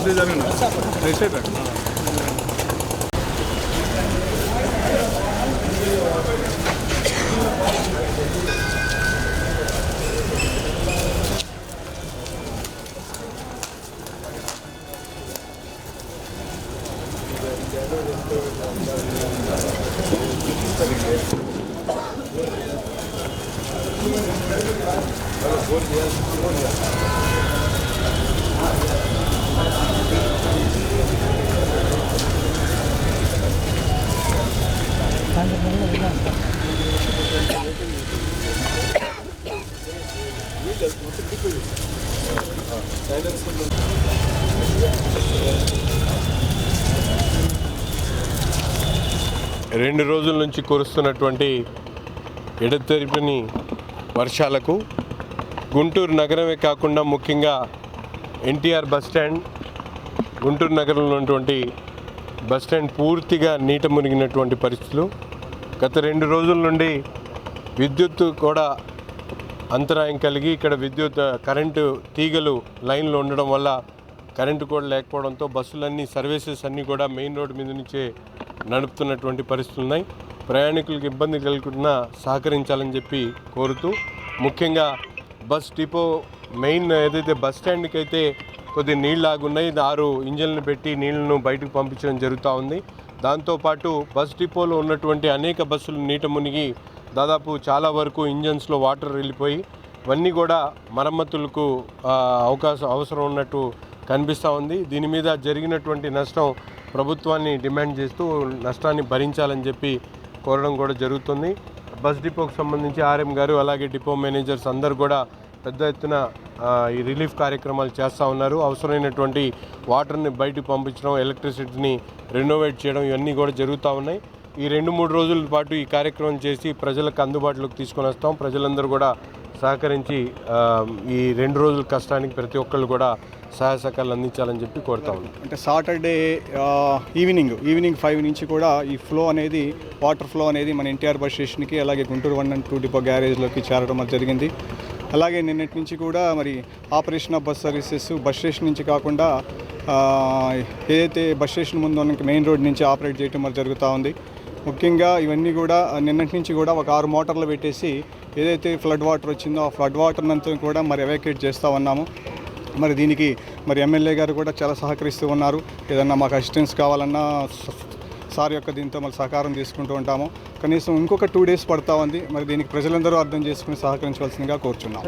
అదే జరగండి right side రండి. రెండు రోజుల నుంచి కురుస్తున్నటువంటి ఎడతెరిపిని వర్షాలకు గుంటూరు నగరమే కాకుండా ముఖ్యంగా ఎన్టీఆర్ బస్ స్టాండ్ గుంటూరు నగరంలో ఉన్నటువంటి బస్ స్టాండ్ పూర్తిగా నీట మునిగినటువంటి పరిస్థితులు. గత రెండు రోజుల నుండి విద్యుత్ కూడా అంతరాయం కలిగి ఇక్కడ విద్యుత్ కరెంటు తీగలు లైన్లో ఉండడం వల్ల కరెంటు కూడా లేకపోవడంతో బస్సులన్నీ సర్వీసెస్ అన్నీ కూడా మెయిన్ రోడ్డు మీద నుంచే నడుపుతున్నటువంటి పరిస్థితులు ఉన్నాయి. ప్రయాణికులకు ఇబ్బంది కలగకుండా సహకరించాలని చెప్పి కోరుతూ ముఖ్యంగా బస్ డిపో మెయిన్ ఏదైతే బస్ స్టాండ్కి అయితే కొద్ది నీళ్ళు ఆగున్నాయి. ఆరు ఇంజన్లు పెట్టి నీళ్ళను బయటకు పంపించడం జరుగుతూ ఉంది. దాంతోపాటు బస్ డిపోలో ఉన్నటువంటి అనేక బస్సులు నీట మునిగి దాదాపు చాలా వరకు ఇంజన్స్లో వాటర్ వెళ్ళిపోయి ఇవన్నీ కూడా మరమ్మతులకు అవకాశం అవసరం ఉన్నట్టు కనిపిస్తూ ఉంది. దీని మీద జరిగినటువంటి నష్టం ప్రభుత్వాన్ని డిమాండ్ చేస్తూ నష్టాన్ని భరించాలని చెప్పి కోరడం కూడా జరుగుతుంది. బస్ డిపోకు సంబంధించి ఆర్ఎం గారు అలాగే డిపో మేనేజర్స్ అందరూ కూడా పెద్ద ఎత్తున ఈ రిలీఫ్ కార్యక్రమాలు చేస్తూ ఉన్నారు. అవసరమైనటువంటి వాటర్ని బయటకు పంపించడం ఎలక్ట్రిసిటీని రెనోవేట్ చేయడం ఇవన్నీ కూడా జరుగుతూ ఉన్నాయి. ఈ రెండు మూడు రోజుల పాటు ఈ కార్యక్రమం చేసి ప్రజలకు అందుబాటులోకి తీసుకొని వస్తాం. ప్రజలందరూ కూడా సహకరించి ఈ రెండు రోజుల కష్టానికి ప్రతి ఒక్కళ్ళు కూడా సహాయ సహకారాలు అందించాలని చెప్పి కోరుతా ఉన్నాం. అంటే సాటర్డే ఈవినింగ్ ఈవినింగ్ ఫైవ్ నుంచి కూడా ఈ ఫ్లో అనేది వాటర్ ఫ్లో అనేది మన ఎన్టీఆర్ బస్ స్టేషన్కి అలాగే Guntur one and two depot గ్యారేజ్లోకి చేరడం అది జరిగింది. అలాగే నిన్నటి నుంచి కూడా మరి operation of bus services bus station నుంచి కాకుండా ఏదైతే బస్ స్టేషన్ ముందు మనకి మెయిన్ రోడ్ నుంచి ఆపరేట్ చేయటం మరి జరుగుతూ ఉంది. ముఖ్యంగా ఇవన్నీ కూడా నిన్నటి నుంచి కూడా ఒక ఆరు మోటార్లు పెట్టేసి ఏదైతే ఫ్లడ్ వాటర్ వచ్చిందో ఆ ఫ్లడ్ వాటర్ అంతా కూడా మరి ఎవాక్యుయేట్ చేస్తూ ఉన్నాము. మరి దీనికి మరి ఎమ్మెల్యే గారు కూడా చాలా సహకరిస్తూ ఉన్నారు. ఏదన్నా మాకు అసిస్టెన్స్ కావాలన్నా సార్ యొక్క దీంతో మరి సహకారం తీసుకుంటూ ఉంటాము. కనీసం ఇంకొక టూ డేస్ పడతా ఉంది. మరి దీనికి ప్రజలందరూ అర్థం చేసుకుని సహకరించవలసిందిగా కోరుచున్నాం.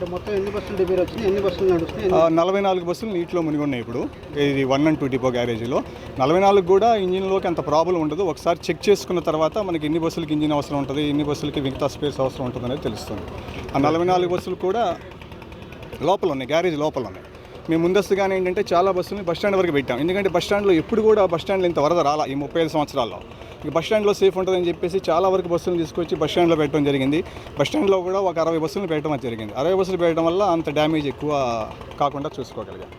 నలభై నాలుగు బస్సులు నీటిలో మునిగి ఉన్నాయి ఇప్పుడు. ఇది వన్ అండ్ టూ డిపో గ్యారేజీలో. నలభై నాలుగు కూడా ఇంజిన్లోకి అంత ప్రాబ్లం ఉండదు. ఒకసారి చెక్ చేసుకున్న తర్వాత మనకి ఎన్ని బస్సులకి ఇంజిన్ అవసరం ఉంటుంది ఎన్ని బస్సులకి మిగతా స్పేస్ అవసరం ఉంటుంది అనేది తెలుస్తుంది. ఆ నలభై నాలుగు బస్సులు కూడా లోపల ఉన్నాయి గ్యారేజ్ లోపల ఉన్నాయి. మేము ముందస్తుగానే ఏంటంటే చాలా బస్సులు బస్ స్టాండ్ వరకు పెట్టాం. ఎందుకంటే బస్ స్టాండ్లో ఎప్పుడు కూడా బస్ స్టాండ్లో ఇంత వరద రాలా ఈ ముప్పై ఐదు సంవత్సరాల్లో. ఇక బస్ స్టాండ్లో సేఫ్ ఉంటుందని చెప్పేసి చాలా వరకు బస్సులు తీసుకొచ్చి బస్ స్టాండ్లో పెట్టడం జరిగింది. బస్ స్టాండ్లో కూడా ఒక అరవై బస్సులు పెట్టడం జరిగింది. అరవై బస్సులు పెట్టడం వల్ల అంత డ్యామేజ్ ఎక్కువ కాకుండా చూసుకోగలిగాం.